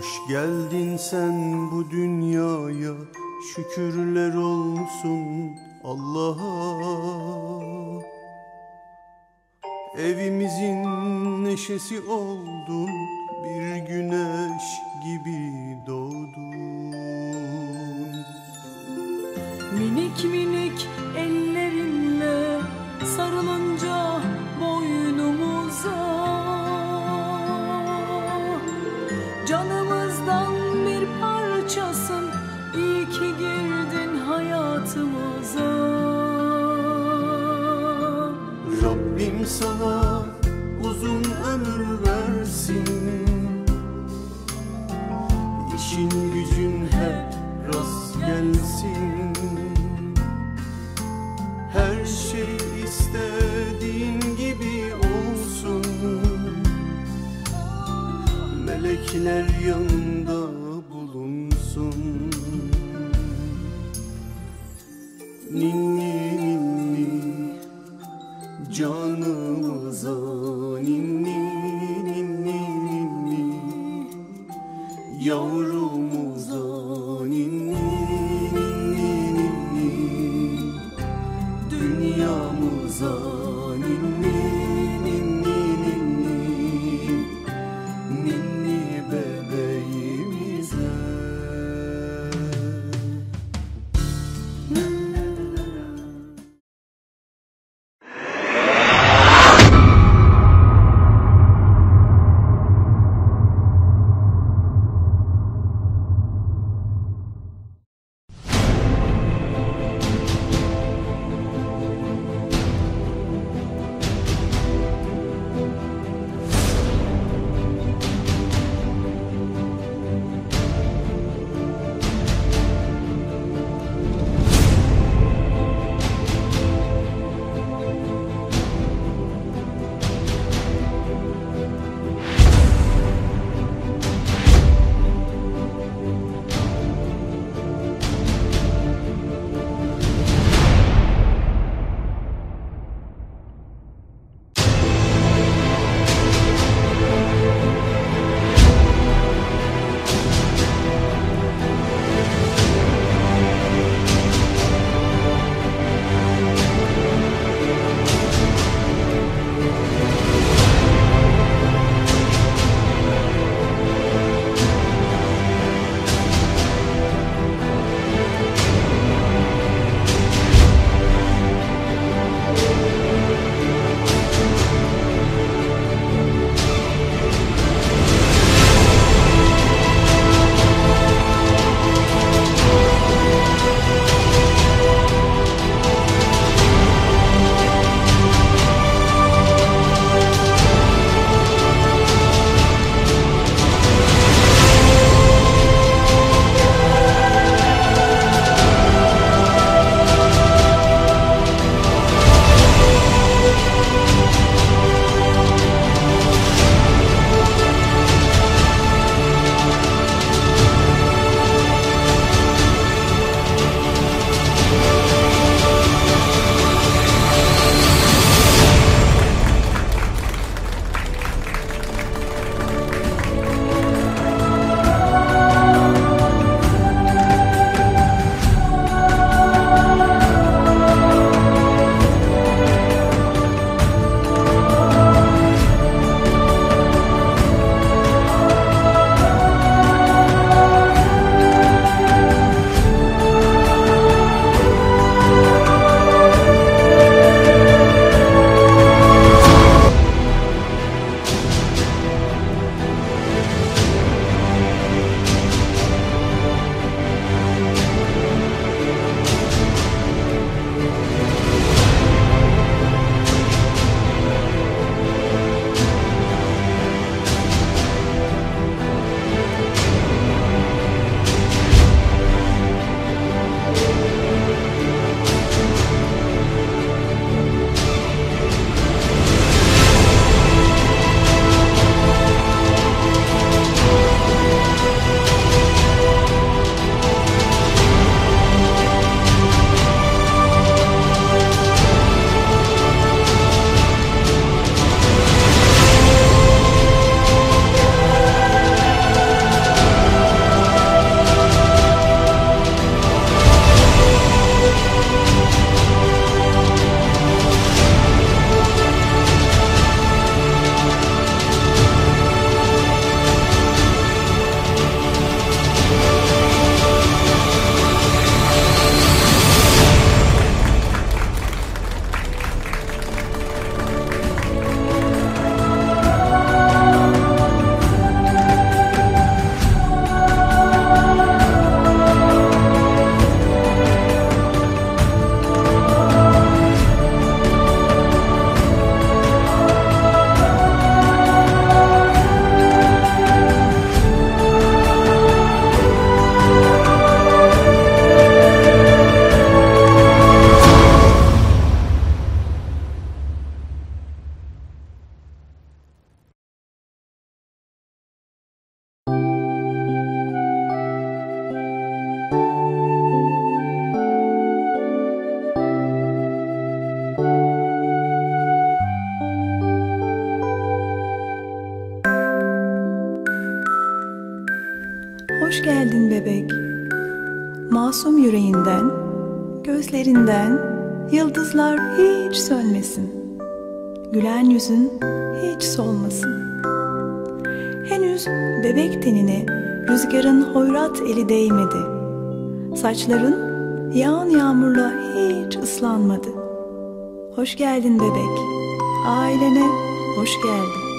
Hoş geldin sen bu dünyaya Şükürler olsun Allah'a. Evimizin neşesi oldun Bir güneş gibi doğdun. Minik minik Rabbim sana uzun ömür versin. İşin gücün hep rast gelsin. Her şey istediğin gibi olsun. Melekler yanında bulunsun. Ninni Canımıza ninni ninni ninni. Yavrumuza Hoş geldin bebek. Masum yüreğinden, gözlerinden yıldızlar hiç sönmesin. Gülen yüzün hiç solmasın. Henüz bebek tenine rüzgarın hoyrat eli değmedi. Saçların yağan yağmurla hiç ıslanmadı. Hoş geldin bebek. Ailene hoş geldin.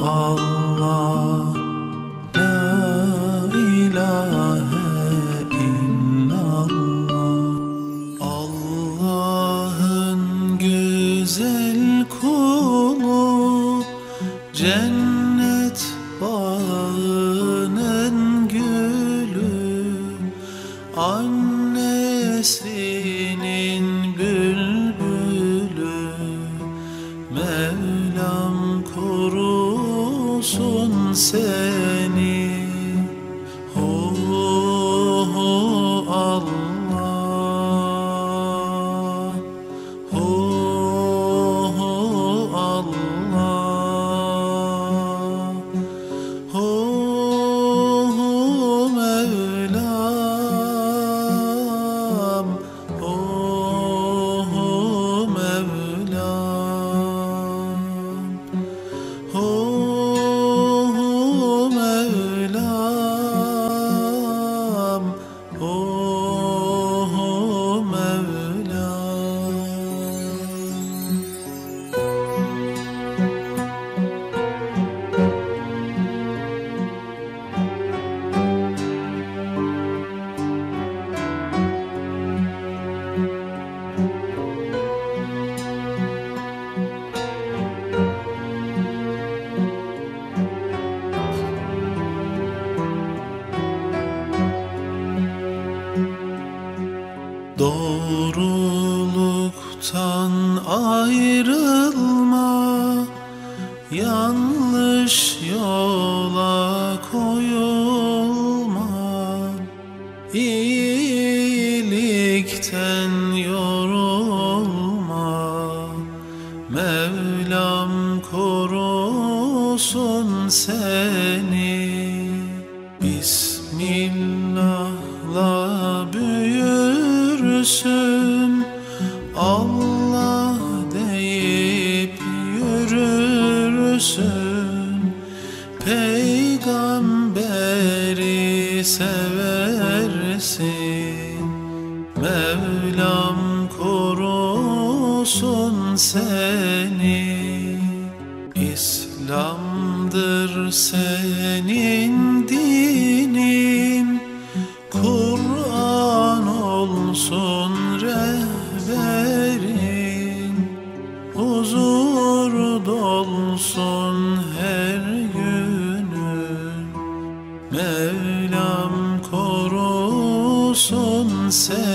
all. Say. Yanlış yola koyulma İyilikten yorulma Mevlam korusun seni yürürsün Peygamberi seversin. Mevlam korusun seni İslam'dır senin Mevlam korusun seni